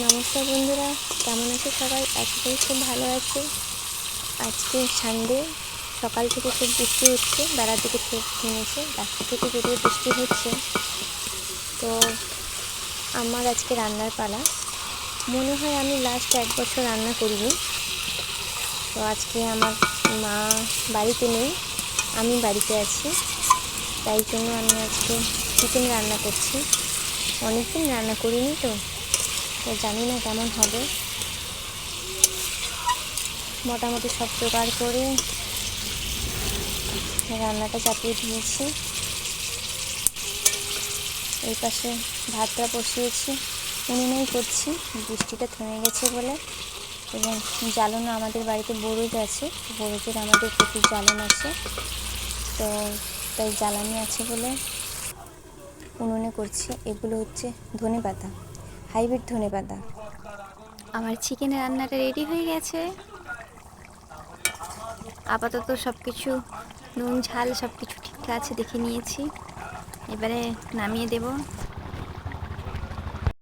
নমস্কার বন্ধুরা, কেমন আছে সবাই? আজকেই খুব ভালো আছে। আজকে সানডে সকাল থেকে খুব বৃষ্টি হচ্ছে বেড়ার দিকে খুব থেমেছে রাস্তা থেকে যদিও বৃষ্টি হচ্ছে। তো আমার আজকে রান্নার পালা। মনে হয় আমি লাস্ট এক বছর রান্না করিনি। তো আজকে আমার মা বাড়িতে নেই, আমি বাড়িতে আছি। তাই জন্য আমি আজকে চিকেন রান্না করছি। অনেকদিন রান্না করিনি তো। তো জানি না কেমন হবে। মোটামুটি সব জোগাড় করে রান্নাটা চাপিয়ে দিয়েছি। এই পাশে ভাতটা বসিয়েছি। উনুনেই করছি, বৃষ্টিটা থেমে গেছে বলে। এবং জ্বালানো আমাদের বাড়িতে বরজ আছে, বরজের আমাদের প্রচুর জ্বালান আছে। তো তাই জ্বালানি আছে বলে উনুনে করছি। এগুলো হচ্ছে ধনে পাতা। হাইব্রিড ধনে পাতা। আমার চিকেন রান্নাটা রেডি হয়ে গেছে। আপাতত সব কিছু নুন, ঝাল সব কিছু ঠিক আছে দেখে নিয়েছি। এবারে নামিয়ে দেব।